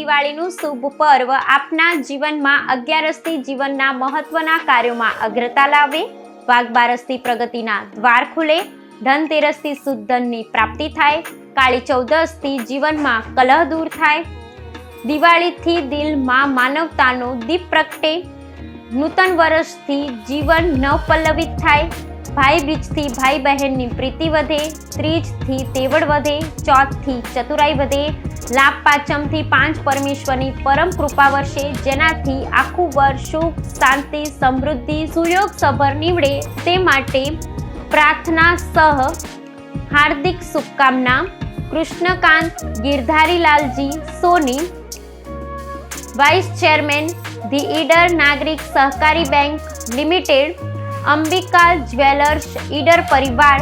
દિવાળીનું શુભ પર્વ આપના જીવનમાં અગિયારસથી જીવનના મહત્વના કાર્યોમાં અગ્રતા લાવે, વાઘબારસથી પ્રગતિના દ્વાર ખુલે, ધનતેરસથી શુદ્ધ ધનની પ્રાપ્તિ થાય, કાળી ચૌદસથી જીવનમાં કલહ દૂર થાય. દિવાળીથી દિલમાં માનવતાનો દીપ પ્રગટે, નૂતન વર્ષથી જીવન નવપલ્લવિત થાય. ભાઈ બીજથી ભાઈ બહેનની પ્રીતિ વધે, ત્રીજથી તેવડ વધે, ચોથથી ચતુરાઈ વધે, લાભ પાંચમથી પાંચ પરમેશ્વરની પરમ કૃપા વર્ષે, જેનાથી આખું વર્ષ સુખ, શાંતિ, સમૃદ્ધિ, સુયોગ સભર નીવડે. તે માટે પ્રાર્થના સહ, હાર્દિક શુભકામના, Krishnakant Girdharilalji, Soni, vice chairman, the Idar Nagrik Sahakari bank limited Ambika jewellers Idar પરિવાર